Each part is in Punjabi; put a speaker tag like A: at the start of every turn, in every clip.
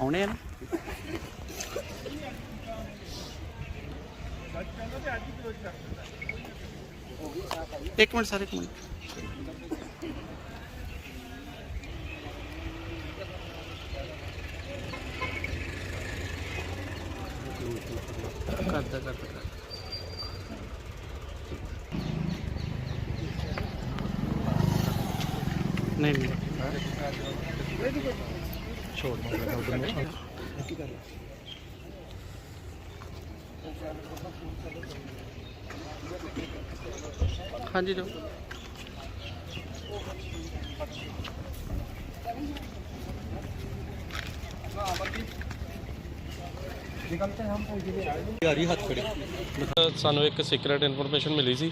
A: ਆਉਣੇ ਆ ਨਾ। ਇੱਕ ਮਿੰਟ ਸਾਰੇ ਇੱਕ ਮਿੰਟ। ਕਰਦਾ ਕਰਦਾ ਕਰਦਾ। ਨਹੀਂ ਨਹੀਂ। ਛੋੜ ਹਾਂਜੀ ਜੋ।
B: ਸਾਨੂੰ ਇੱਕ ਸੀਕ੍ਰੀਟ ਇਨਫੋਰਮੇਸ਼ਨ ਮਿਲੀ ਸੀ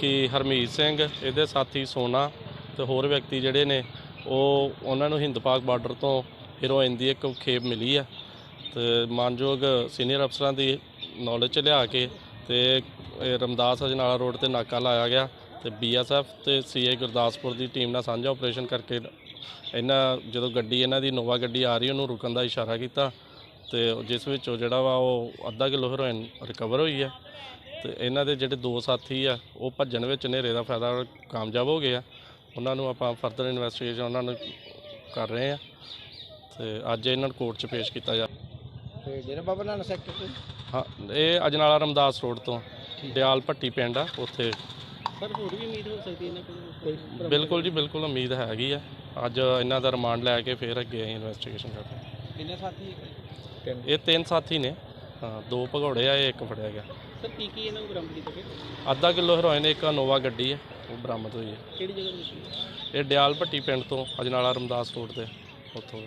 B: ਕਿ ਹਰਮੀਤ ਸਿੰਘ ਇਹਦੇ ਸਾਥੀ ਸੋਨਾ ਤੇ ਹੋਰ ਵਿਅਕਤੀ ਜਿਹੜੇ ਨੇ ਉਹ ਉਹਨਾਂ ਨੂੰ ਹਿੰਦ ਪਾਕ ਬਾਰਡਰ ਤੋਂ ਹੀਰੋਇਨ ਦੀ ਇੱਕ ਖੇਪ ਮਿਲੀ ਆ ਤੇ ਮਾਨਯੋਗ ਸੀਨੀਅਰ ਅਫਸਰਾਂ ਦੀ ਨੌਲੇਜ ਚ ਲਿਆ ਕੇ ਤੇ ਇਹ ਰਮਦਾਸ ਅਜਨਾਲਾ ਰੋਡ ਤੇ ਨਾਕਾ ਲਾਇਆ ਗਿਆ ਤੇ ਬੀਐਸਐਫ ਤੇ ਸੀਏ ਗੁਰਦਾਸਪੁਰ ਦੀ ਟੀਮ ਨਾਲ ਸਾਂਝਾ ਆਪਰੇਸ਼ਨ ਕਰਕੇ ਇਹਨਾਂ ਜਦੋਂ ਗੱਡੀ ਇਹਨਾਂ ਦੀ ਨੋਵਾ ਗੱਡੀ ਆ ਰਹੀ ਉਹਨੂੰ ਰੁਕਣ ਦਾ ਇਸ਼ਾਰਾ ਕੀਤਾ ਤੇ ਜਿਸ ਵਿੱਚ ਉਹ ਜਿਹੜਾ ਵਾ ਉਹ ਅੱਧਾ ਕਿਲੋ ਹੈਰੋਇਨ ਰਿਕਵਰ ਹੋਈ ਹੈ ਤੇ ਇਹਨਾਂ ਦੇ ਜਿਹੜੇ ਦੋ ਸਾਥੀ ਆ ਉਹ ਭੱਜਣ ਵਿੱਚ ਹਨੇਰੇ ਦਾ ਫਾਇਦਾ ਕਾਮਯਾਬ ਹੋ ਗਏ ਆ। ਉਹਨਾਂ ਨੂੰ ਆਪਾਂ ਫਰਦਰ ਇਨਵੈਸਟੀਗੇਸ਼ਨ ਉਹਨਾਂ ਨੂੰ ਕਰ ਰਹੇ ਆ। ਤੇ ਅੱਜ ਇਹਨਾਂ ਨੂੰ ਕੋਰਟ 'ਚ ਪੇਸ਼ ਕੀਤਾ ਜਾ
C: ਤੇ ਡੇਰਾ ਬਾਬਾ ਨਾਨਕ ਸੈਕਟਰ ਤੋਂ?
B: ਹਾਂ ਇਹ ਅਜਨਾਲਾ ਰਮਦਾਸ ਰੋਡ ਤੋਂ ਦਿਆਲ ਭੱਟੀ ਪਿੰਡ ਆ ਉੱਥੇ।
C: ਸਰ ਹੋਰ ਵੀ ਉਮੀਦ ਹੋ ਸਕਦੀ ਇਹਨਾਂ ਕੋਲ?
B: ਬਿਲਕੁਲ ਜੀ ਬਿਲਕੁਲ ਉਮੀਦ ਹੈਗੀ ਆ। ਅੱਜ ਇਹਨਾਂ ਦਾ ਰਿਮਾਂਡ ਲੈ ਕੇ ਫਿਰ ਅੱਗੇ ਅਸੀਂ ਇਨਵੈਸਟੀਗੇਸ਼ਨ ਕਰਦੇ।
C: ਕਿੰਨੇ ਸਾਥੀ
B: ਇਹ ਤਿੰਨ ਸਾਥੀ ਨੇ। ਹਾਂ ਦੋ ਭਗੌੜੇ ਆ ਇਹ ਇੱਕ ਫੜਿਆ ਗਿਆ।
C: ਸਰ ਕੀ ਕੀ ਇਹਨਾਂ ਨੂੰ ਬਰਾਮਦ ਕੀਤਾ ਗਿਆ?
B: ਅੱਧਾ ਕਿਲੋ ਹੈਰੋਇਨ ਇੱਕ ਨੋਵਾ ਗੱਡੀ ਹੈ ਉਹ ਬਰਾਮਦ ਹੋਈ ਹੈ
C: ਕਿਹੜੀ ਜਗ੍ਹਾ ਤੋਂ
B: ਇਹ ਡਿਆਲ ਭੱਟੀ ਪਿੰਡ ਤੋਂ ਅਜਨਾਲਾ ਰਮਦਾਸ ਰੋਡ ਤੇ ਉੱਥੋਂ।